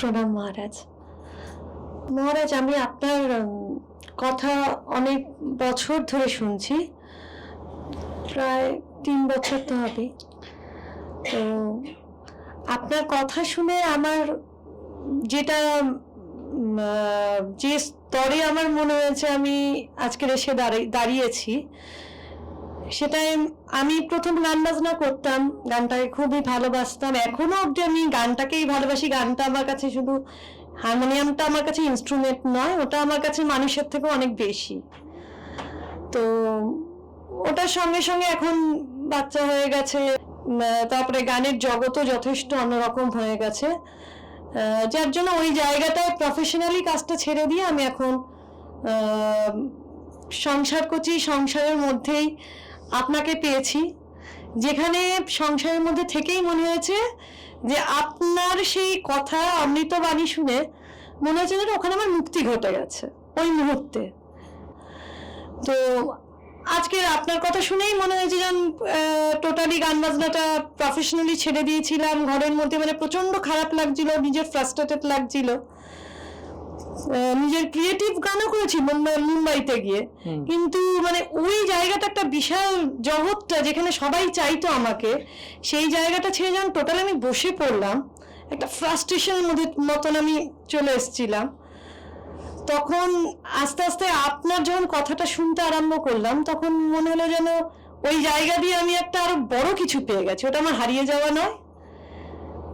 প্রণাম মহারাজ। মহারাজ, আমি আপনার কথা অনেক বছর ধরে শুনছি। প্রায় তিন বছর তো হবে। তো আপনার কথা শুনে আমার যেটা যে স্তরে আমার মনে হয়েছে, আমি আজকের এসে দাঁড়িয়ে, দাঁড়িয়েছি সেটাই আমি প্রথম গান বাজনা করতাম, গানটাকে খুবই ভালোবাসতাম। এখনও অবধি আমি গানটাকেই ভালোবাসি। গানটা আমার কাছে শুধু হারমোনিয়ামটা আমার কাছে ইনস্ট্রুমেন্ট নয়, ওটা আমার কাছে মানুষের থেকে অনেক বেশি। তো ওটার সঙ্গে সঙ্গে এখন বাচ্চা হয়ে গেছে তারপরে গানের জগতও যথেষ্ট অন্যরকম হয়ে গেছে। যার জন্য ওই জায়গাটায় প্রফেশনালি কাজটা ছেড়ে দিয়ে আমি এখন সংসার করছি। সংসারের মধ্যেই আপনাকে পেয়েছি। যেখানে সংসারের মধ্যে থেকেই মনে হয়েছে যে আপনার সেই কথা অমৃতবাণী শুনে মনে হচ্ছে যেন ওখানে আমার মুক্তি ঘটে গেছে, ওই মুহূর্তে। তো আজকে আপনার কথা শুনেই মনে হয়েছে যেন টোটালি গান বাজনাটা প্রফেশনালি ছেড়ে দিয়েছিলাম। ঘরের মধ্যে মানে প্রচণ্ড খারাপ লাগছিল, নিজের ফ্রাস্ট্রেটেড লাগছিল। নিজের ক্রিয়েটিভ গানও করেছি মুম্বাই- মুম্বাইতে গিয়ে। কিন্তু মানে ওই জায়গাটা একটা বিশাল জগৎটা যেখানে সবাই চাইতো আমাকে সেই জায়গাটা ছেড়ে যখন টোটাল আমি বসে পড়লাম একটা ফ্রাস্ট্রেশনের মধ্যে মতন আমি চলে এসেছিলাম। তখন আস্তে আস্তে আপনার যখন কথাটা শুনতে আরম্ভ করলাম তখন মনে হলো যেন ওই জায়গা দিয়ে আমি একটা আরও বড় কিছু পেয়ে গেছি। ওটা আমার হারিয়ে যাওয়া নয়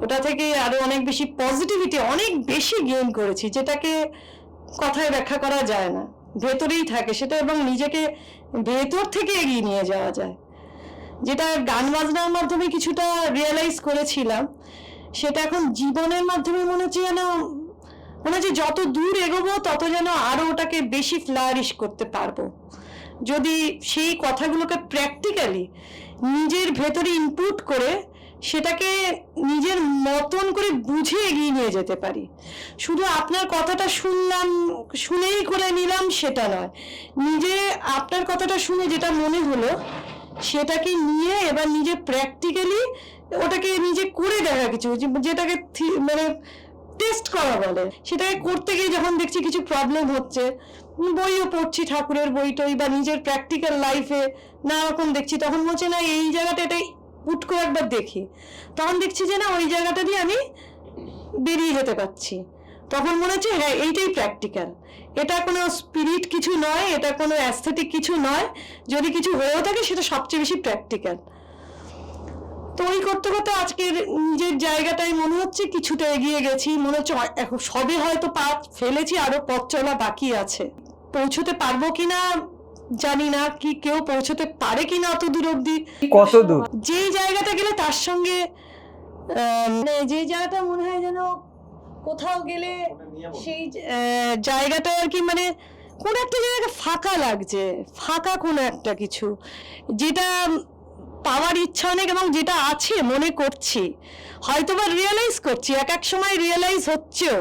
ওটা থেকে আরও অনেক বেশি পজিটিভিটি অনেক বেশি গেইন করেছি, যেটাকে কথায় ব্যাখ্যা করা যায় না। ভেতরেই থাকে সেটা এবং নিজেকে ভেতর থেকে এগিয়ে নিয়ে যাওয়া যায়। যেটা গান বাজনার মাধ্যমে কিছুটা রিয়েলাইজ করেছিলাম, সেটা এখন জীবনের মাধ্যমে মনে হচ্ছে যেন, মনে হচ্ছে যত দূর এগোবো, তত যেন আরও ওটাকে বেশি ফ্লারিশ করতে পারব। যদি সেই কথাগুলোকে প্র্যাকটিক্যালি নিজের ভেতরে ইনপুট করে সেটাকে নিজের মতন করে বুঝে এগিয়ে নিয়ে যেতে পারি। শুধু আপনার কথাটা শুনলাম, শুনেই করে নিলাম সেটা নয়। নিজে আপনার কথাটা শুনে যেটা মনে হলো, সেটাকে নিয়ে এবার নিজে প্র্যাকটিক্যালি ওটাকে নিজে করে দেখা কিছু যেটাকে মানে টেস্ট করা বলে। সেটাকে করতে গিয়ে যখন দেখছি কিছু প্রবলেম হচ্ছে, বইও পড়ছি ঠাকুরের বই টই বা নিজের প্র্যাকটিক্যাল লাইফে না রকম দেখছি, তখন বলছে, না, এই জায়গাটা এটাই উট করে একবার দেখি। তখন দেখছি যে না, ওই জায়গাটা দিয়ে আমি বেরিয়ে যেতে পারছি। তখন মনে হচ্ছে হ্যাঁ এইটাই প্র্যাকটিক্যাল এটা কোনো স্পিরিট কিছু নয়, এটা কোনো অ্যাস্থেটিক কিছু নয়। যদি কিছু হয়েও থাকে, সেটা সবচেয়ে বেশি প্র্যাকটিক্যাল তো ওই করতে করতে আজকের নিজের জায়গাটায় মনে হচ্ছে কিছুটা এগিয়ে গেছি। মনে হচ্ছে সবে হয়তো পা ফেলেছি, আরও পথ চলা বাকি আছে। পৌঁছতে পারব কিনা জানি না কি কেউ পৌঁছতে পারে কিনা অত দূর অব্দি কত দূর? যেই জায়গাটা গেলে তার সঙ্গে মানে যে জায়গাটা মনে হয় যেন কোথাও গেলে সেই জায়গাটা আর কি মানে কোন একটা জায়গাটা ফাঁকা লাগছে ফাঁকা কোনো একটা কিছু। যেটা পাওয়ার ইচ্ছা অনেক এবং যেটা আছে মনে করছি হয়তো বা রিয়েলাইজ করছি এক এক সময় রিয়েলাইজ হচ্ছেও।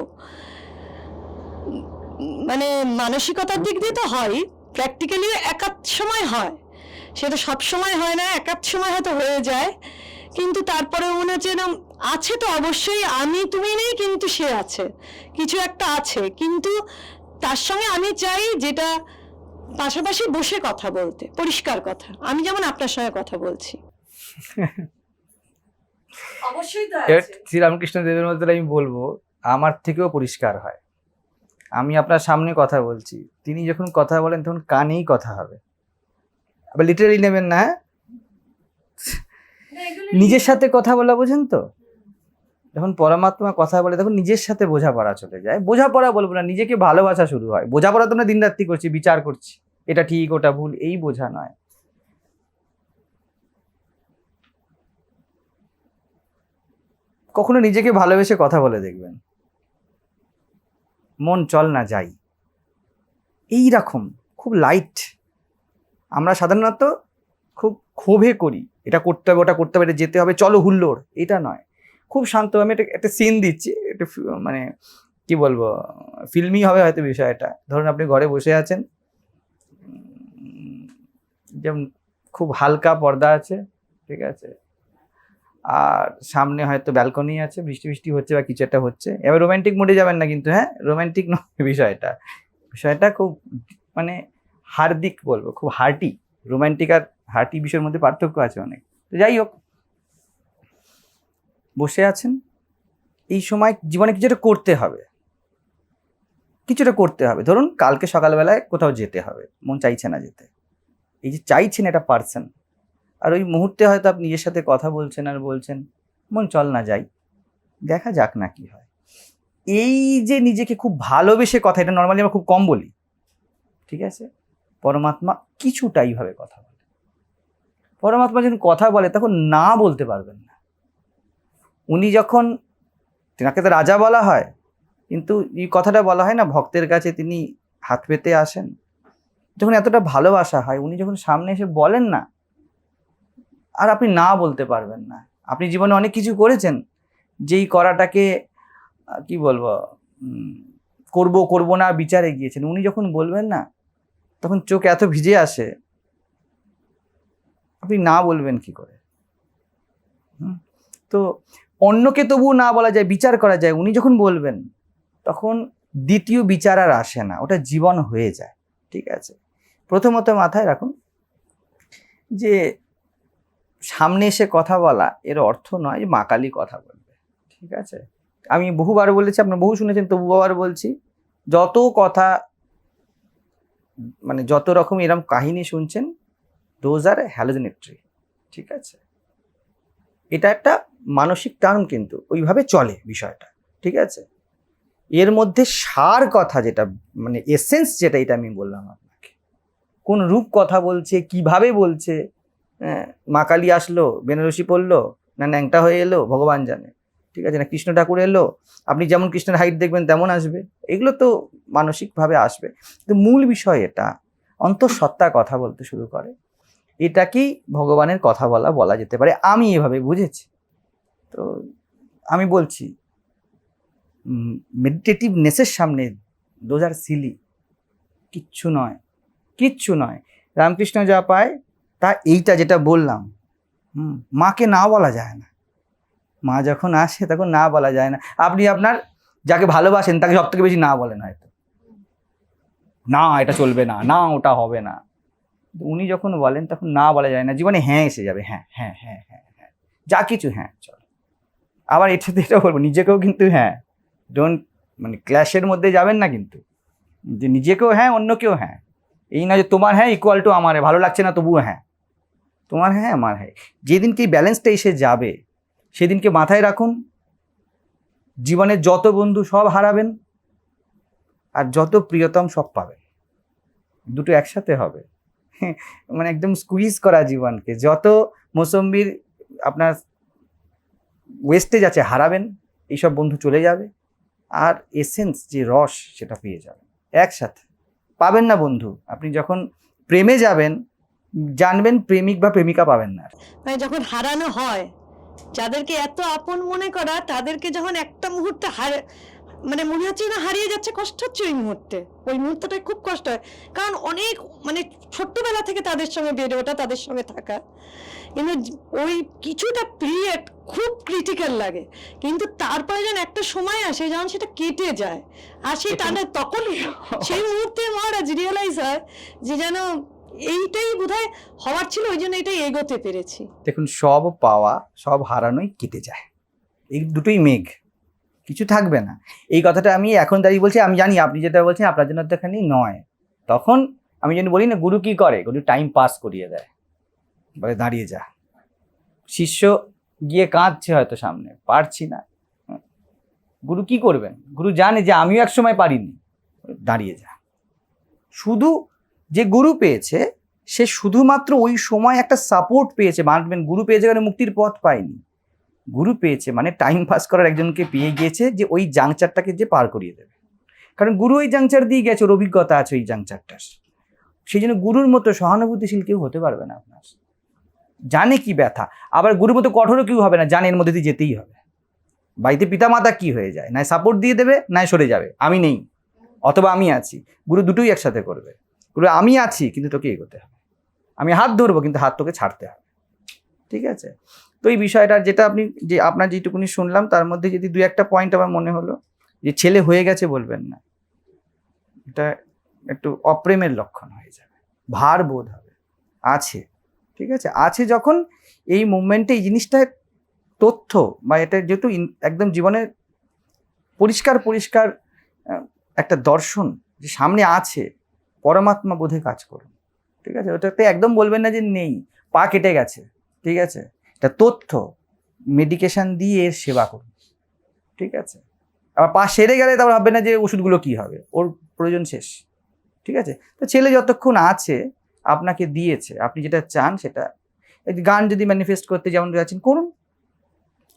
মানে মানসিকতার দিক দিয়ে তো হয় প্র্যাকটিক্যালি একাধ সময় হয়। সেটা সব সময় হয় না একাধ সময় হয়তো হয়ে যায়। কিন্তু তারপরে মনে হচ্ছে না আছে তো অবশ্যই আমি তুমি নেই কিন্তু সে আছে। কিছু একটা আছে কিন্তু তার সঙ্গে আমি চাই যেটা পাশাপাশি বসে কথা বলতে পরিষ্কার কথা। আমি যেমন আপনার সঙ্গে কথা বলছি। অবশ্যই তো শ্রীরামকৃষ্ণ দেবের মধ্যে আমি বলব আমার থেকেও পরিষ্কার হয়। আমি আপনার সামনে কথা বলছি। তিনি যখন কথা বলেন, তখন কানেই কথা হবে। আবার লিটারেলি নেবেন না হ্যাঁ? নিজের সাথে কথা বলা বোঝেন তো? যখন পরমাত্মা কথা বলে, তখন নিজের সাথে বোঝাপড়া চলে যায়। বোঝাপড়া বলব না, নিজেকে ভালোবাসা শুরু হয়। বোঝাপড়া তো আমরা দিন রাত্রি করছি, বিচার করছি। এটা ঠিক, ওটা ভুল, এই বোঝা নয়। কখনো নিজেকে ভালোবেসে কথা বলে দেখবেন। মন চল না যাই। এই রকম খুব লাইট আমরা সাধারণত খুব ক্ষোভে করি। এটা করতে হবে, ওটা করতে হবে, এটা যেতে হবে, চলো হুল্লোড়। এটা নয়। খুব শান্ত, আমি একটা একটা সিন দিচ্ছি, একটা মানে কি বলব ফিল্মি হবে হয়তো বিষয়টা। ধরুন আপনি ঘরে বসে আছেন। যেমন খুব হালকা পর্দা আছে, ঠিক আছে? আর সামনে হয়তো ব্যালকনি আছে, বৃষ্টি বৃষ্টি হচ্ছে বা কিছু একটা হচ্ছে। এবার রোমান্টিক মোডে যাবেন না কিন্তু হ্যাঁ? রোমান্টিক নয় বিষয়টা। বিষয়টা খুব মানে হার্দিক বলব, খুব হার্টি রোমান্টিক আর হার্টি বিষয়ের মধ্যে পার্থক্য আছে অনেক। তো যাই হোক, বসে আছেন। এই সময় জীবনে কিছুটা করতে হবে। কিছুটা করতে হবে। ধরুন, কালকে সকালবেলায় কোথাও যেতে হবে। মন চাইছে না যেতে। এই যে চাইছেন এটা পারছেন আর ওই মুহূর্তে হয়তো আপনি নিজের সাথে কথা বলছেন আর বলছেন, মন চল না যাই, দেখা যাক না কি হয়। এই যে নিজেকে খুব ভালোবেসে কথা, এটা নর্মালি আমরা খুব কম বলি, ঠিক আছে? পরমাত্মা কিছুটা এইভাবে কথা বলে। পরমাত্মা যখন কথা বলে, তখন না বলতে পারবেন না। উনি যখন, তেনাকে তো রাজা বলা হয়, কিন্তু এই কথাটা বলা হয় না, ভক্তের কাছে তিনি হাত পেতে আসেন। যখন এতটা ভালোবাসা হয়, উনি যখন সামনে এসে বলেন না আর আপনি না বলতে পারবেন না। আপনি জীবনে অনেক কিছু করেছেন, যেই করাটাকে কি বলব করব করব না বিচারে গিয়েছেন। উনি যখন বলবেন না, তখন চোখ এত ভিজে আসে। আপনি না বলবেন কি করে? তো অন্যকে তবুও না বলা যায়, বিচার করা যায়। উনি যখন বলবেন, তখন দ্বিতীয় বিচার আর আসে না। ওটা জীবন হয়ে যায়। ঠিক আছে? প্রথমত মাথায় রাখুন যে সামনে এসে কথা বলা, এর অর্থ নয় যে মা কালী কথা বলবে। ঠিক আছে? আমি বহুবার বলেছি, আপনার বহু শুনেছেন, তবু আবার বলছি, যত কথা মানে যত রকম এরকম কাহিনী শুনছেন দোজ আর হ্যালোজেনেট্রি ঠিক আছে? এটা একটা মানসিক টার্ম কিন্তু, ওইভাবে চলে বিষয়টা। ঠিক আছে? এর মধ্যে সার কথা যেটা মানে এসেন্স যেটা, এটা আমি বললাম আপনাকে। কোন রূপ কথা বলছে, কীভাবে বলছে মা কালী আসলো, বেনারসি পড়ল, না ন্যাংটা হয়ে এলো, ভগবান জানে। ঠিক আছে, না কৃষ্ণ ঠাকুর এলো, আপনি যেমন কৃষ্ণের হাইট দেখবেন তেমন আসবে। এগুলো তো মানসিকভাবে আসবে। কিন্তু মূল বিষয় এটা, অন্তঃসত্ত্বা কথা বলতে শুরু করে। এটাকেই ভগবানের কথা বলা বলা যেতে পারে? আমি এভাবে বুঝেছি। তো আমি বলছি মেডিটেটিভনেসের সামনে দোজ আর সিলি কিচ্ছু নয় কিচ্ছু নয়। রামকৃষ্ণ যা পায় তা এইটা যেটা বললাম মাকে না বলা যায় না। মা যখন আসে তখন না বলা যায় না। আপনি আপনার যাকে ভালোবাসেন তাকে সব থেকে বেশি না বলেন হয়তো। না, এটা চলবে না না, ওটা হবে না। উনি যখন বলেন তখন না বলা যায় না, জীবনে হ্যাঁ এসে যাবে হ্যাঁ হ্যাঁ হ্যাঁ হ্যাঁ হ্যাঁ যা কিছু হ্যাঁ চল। আবার এটাতে এটা বলব, নিজেকেও কিন্তু হ্যাঁ ডোন্ট মানে ক্ল্যাশের মধ্যে যাবেন না কিন্তু। যে নিজেকেও হ্যাঁ অন্যকেও হ্যাঁ। এই না যে তোমার হ্যাঁ ইকুয়াল টু আমার, ভালো লাগছে না তবুও হ্যাঁ। তোমার হ্যাঁ আমার হ্যাঁ। যেদিনকে এই ব্যালেন্সটা এসে যাবে, সেদিনকে মাথায় রাখুন, জীবনের যত বন্ধু সব হারাবেন, আর যত প্রিয়তম সব পাবেন। দুটো একসাথে হবে। মানে একদম স্কুইজ করা জীবনকে। যত মোসম্বির আপনার ওয়েস্টেজ আছে, হারাবেন, এইসব বন্ধু চলে যাবে, আর এসেন্স যে রস সেটা পেয়ে যাবেন। একসাথে। পাবেন না বন্ধু। আপনি যখন প্রেমে যাবেন জানবেন প্রেমিক বা প্রেমিকা পাবেন না। মানে যখন হারানো হয় যাদেরকে এত আপন মনে করা তাদেরকে যখন একটা মুহূর্তে হারে মানে মনে হচ্ছে না হারিয়ে যাচ্ছে কষ্ট হচ্ছে ওই মুহূর্তে। ওই মুহূর্তটায় খুব কষ্ট হয়। কারণ অনেক মানে ছোট্টবেলা থেকে তাদের সঙ্গে বেড়ে ওঠা তাদের সঙ্গে থাকা। কিন্তু ওই কিছুটা পিরিয়ড খুব ক্রিটিক্যাল লাগে। কিন্তু তারপরে যেন একটা সময় আসে যখন সেটা কেটে যায়। আর সেই টানা তখন সেই মুহূর্তে মহারাজ রিয়েলাইজ হয় যে যেন এইটাই বোধহয় হওয়ার ছিল, ওই জন্য এটাই এগোতে পেরেছি। দেখুন, সব পাওয়া, সব হারানোই কেটে যায়। এই দুটোই মেঘ। কিছু থাকবে না। এই কথাটা আমি এখন দাঁড়িয়ে বলছি, আমি জানি আপনি যেটা বলছেন, আপনার জন্য তো নয়। তখন আমি যেন বলি, না, গুরু কি করে? গুরু টাইম পাস করিয়ে দেয়। বলে, দাঁড়িয়ে যা। শিষ্য গিয়ে কাঁদছে হয়তো সামনে, পারছি না। গুরু কি করবেন? গুরু জানে যে আমিও এক সময় পারিনি। দাঁড়িয়ে যা। শুধু যে গুরু পেয়েছে, সে শুধুমাত্র ওই সময় একটা সাপোর্ট পেয়েছে মানবেন গুরু পেয়েছে মানে মুক্তির পথ পায়নি। গুরু পেয়েছে মানে টাইম পাস করার একজনকে পেয়ে গিয়েছে যে ওই জাংচারটাকে যে পার করিয়ে দেবে। কারণ গুরু ওই জাংচার দিয়ে গেছে, ওর অভিজ্ঞতা আছে ওই জাংচারটার সেই জন্য গুরুর মতো সহানুভূতিশীল কেউ হতে পারবে না আপনার। জানে কি ব্যথা, আবার গুরুর মতো কঠোরও কেউ হবে না, জানে এর মধ্যে দিয়ে যেতেই হবে। বাড়িতে পিতামাতা কি হয়ে যায়? না সাপোর্ট দিয়ে দেবে, না সরে যাবে। আমি নেই, অথবা আমি আছি। গুরু দুটোই একসাথে করবে। গুরু আমি আছি, কিন্তু তোকে এগোতে হবে। আমি হাত ধরবো, কিন্তু হাত তোকে ছাড়তে হবে। ঠিক আছে? তো এই বিষয়টা যেটা আপনি, যে আপনার যেটুকুনি শুনলাম, তার মধ্যে যদি দু একটা পয়েন্ট আমার মনে হলো, যে ছেলে হয়ে গেছে বলবেন না, এটা একটু অপ্রেমের লক্ষণ হয়ে যাবে। ভার বোধ হবে। আছে। ঠিক আছে? আছে যখন এই মুভমেন্টে এই জিনিসটা তথ্য বা এটা যেহেতু একদম জীবনের পরিষ্কার পরিষ্কার একটা দর্শন যে সামনে আছে পরমাত্মা বোধে কাজ করুন। ঠিক আছে? ওটাতে একদম বলবেন না যে নেই, পা কেটে গেছে। ঠিক আছে? এটা তথ্য। মেডিকেশান দিয়ে এর সেবা করুন। ঠিক আছে? আবার পা সেরে গেলে তারপর ভাববে না যে ওষুধগুলো কি হবে। ওর প্রয়োজন শেষ। ঠিক আছে? তো ছেলে যতক্ষণ আছে, আপনাকে দিয়েছে, আপনি যেটা চান সেটা। গান যদি ম্যানিফেস্ট করতে যেমন যাচ্ছেন, করুন।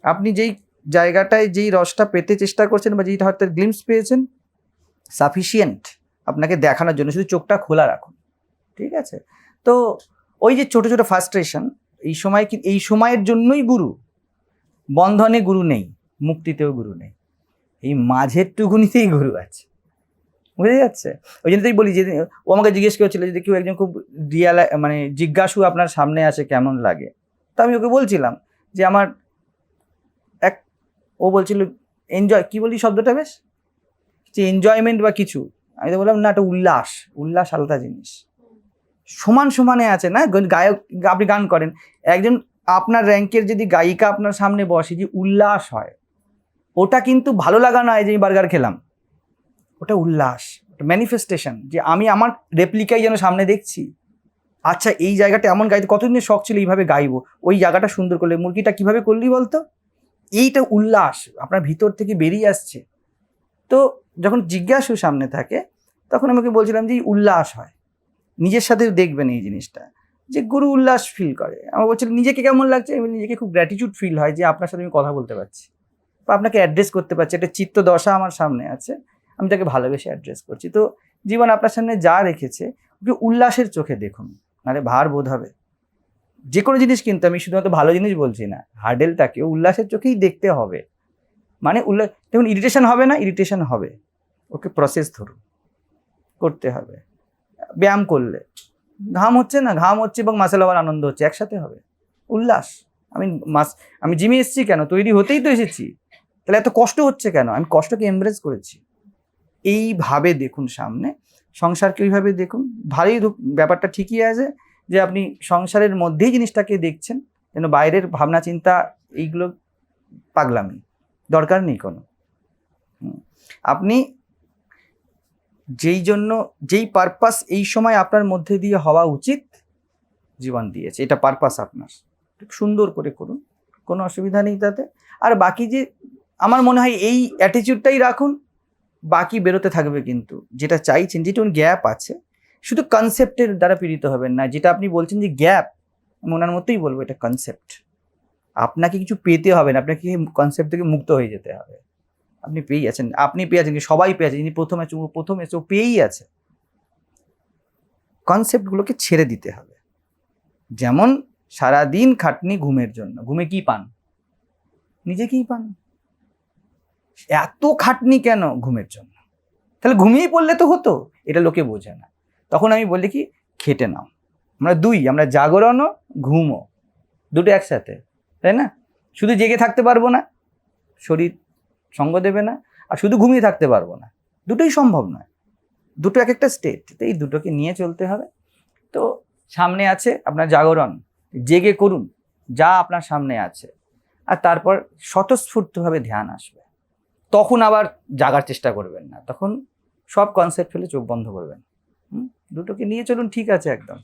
আপনি যেই জায়গাটায় যেই রসটা পেতে চেষ্টা করছেন বা যেইটা হয়তো গ্লিমস পেয়েছেন সাফিসিয়েন্ট আপনাকে দেখানোর জন্য, শুধু চোখটা খোলা রাখুন। ঠিক আছে? তো ওই যে ছোট ছোট ফার্স্ট্রেশন এই সময় কি, এই সময়ের জন্যই গুরু। বন্ধনে গুরু নেই, মুক্তিতেও গুরু নেই। এই মাঝের টুকুনিতেই গুরু আছে। বুঝে যাচ্ছে? ওই জন্য তাই বলি যে, ও আমাকে জিজ্ঞেস করেছিল যদি কেউ একজন খুব রিয়াল মানে জিজ্ঞাসু আপনার সামনে আসে কেমন লাগে? তো আমি ওকে বলছিলাম যে, আমার এক ও বলছিল এনজয় কি বলি শব্দটা বেশ? যে এনজয়মেন্ট বা কিছু। আমি তো বললাম, না একটা উল্লাস। উল্লাস আলাদা জিনিস। সমান সমানে আছে, না? গায়ক, আপনি গান করেন, একজন আপনার র্যাঙ্কের যদি গায়িকা আপনার সামনে বসে, যে উল্লাস হয়, ওটা কিন্তু ভালো লাগা নয় যে আমি বার্গার খেলাম। ওটা উল্লাস, ওটা ম্যানিফেস্টেশন যে আমি আমার রেপ্লিকাই যেন সামনে দেখছি। আচ্ছা এই জায়গাটা এমন গাইতে কতদিনের শখ ছিল এইভাবে গাইবো, ওই জায়গাটা সুন্দর করলে, মুরগিটা কীভাবে করলি বলতো? এইটা উল্লাস, আপনার ভিতর থেকে বেরিয়ে আসছে। তো যখন জিজ্ঞাসু সামনে থাকে, তখন আমাকে বলছিলাম যে উল্লাস হয়। নিজের সাথে দেখবেন এই জিনিসটা। যে গুরু উল্লাস ফিল করে। আমার বলছিল নিজেকে কেমন লাগছে? আমি নিজেকে খুব গ্র্যাটিটিউড ফিল হয় যে আপনার সাথে আমি কথা বলতে পারছি বা আপনাকে অ্যাড্রেস করতে পারছি। একটা চিত্ত দশা আমার সামনে আছে। আমি তাকে ভালোবেসে অ্যাড্রেস করছি। তো জীবন আপনার সামনে যা রেখেছে, ওকে উল্লাসের চোখে দেখুন। নাহলে ভার বোধ হবে। যে কোনো জিনিস কিন্তু আমি শুধুমাত্র ভালো জিনিস বলছি না হার্ডেলটাকে উল্লাসের চোখেই দেখতে হবে। মানে উল্লাস দেখুন ইরিটেশন হবে না ইরিটেশন হবে। ওকে প্রসেস ধরুন। করতে হবে। ব্যায়াম করলে। ঘাম হচ্ছে না, ঘাম হচ্ছে এবং মাসেল হওয়ার আনন্দ হচ্ছে, একসাথে হবে। উল্লাস। আমি মাস, আমি জিমে এসেছি কেন? তৈরি হতেই তো এসেছি। তাহলে এত কষ্ট হচ্ছে কেন? আমি কষ্টকে এমব্রেস করেছি। এইভাবে দেখুন সামনে। সংসারকে ওইভাবে দেখুন। ভালোই ব্যাপারটা ঠিকই আছে যে আপনি সংসারের মধ্যেই জিনিসটাকে দেখছেন। যেন বাইরের ভাবনা চিন্তা এইগুলো পাগলামি। দরকার নেই কোনো। আপনি যেই জন্য, যেই পারপাস এই সময় আপনার মধ্যে দিয়ে হওয়া উচিত, জীবন দিয়েছে। এটা পারপাস আপনার। সুন্দর করে করুন, কোনো অসুবিধা নেই তাতে। আর বাকি যে, আমার মনে হয় এই অ্যাটিচিউডটাই রাখুন, বাকি বেরোতে থাকবে কিন্তু। যেটা চাইছেন যেটুকুন গ্যাপ আছে, শুধু কনসেপ্টের দ্বারা পীড়িত হবেন না। যেটা আপনি বলছেন যে গ্যাপ ওনার মতোই বলব এটা কনসেপ্ট আপনাকে কিছু পেতে হবে না, আপনাকে কনসেপ্ট থেকে মুক্ত হয়ে যেতে হবে। আপনি পেয়েই আছেন, আপনি পেয়ে আছেন কি সবাই পেয়ে আছে, যিনি প্রথমে ও এসে পেয়েই আছে। কনসেপ্টগুলোকে ছেড়ে দিতে হবে। যেমন সারাদিন খাটনি ঘুমের জন্য, ঘুমে কি পান? নিজেকেই পান। এত খাটনি কেন ঘুমের জন্য? তাহলে ঘুমিয়ে পড়লে তো হতো, এটা লোকে বোঝে না। তখন আমি বলি কি, খেটে নাও। আমরা দুই, আমরা জাগরণও, ঘুমও, দুটো একসাথে। তাই না? শুধু জেগে থাকতে পারব না, শরীর সঙ্গ দেবে না, আর শুধু ঘুমিয়ে থাকতে পারব না। দুটোই সম্ভব নয়। দুটো এক একটা স্টেট তো এই দুটোকে নিয়ে চলতে হবে। তো সামনে আছে আপনার জাগরণ। জেগে করুন, যা আপনার সামনে আছে। আর তারপর স্বতঃস্ফূর্তভাবে ধ্যান আসবে। তখন আবার জাগার চেষ্টা করবেন না। তখন সব কনসেপ্ট ফেলে চোখ বন্ধ করবেন। হুম? দুটোকে নিয়ে চলুন, ঠিক আছে একদম।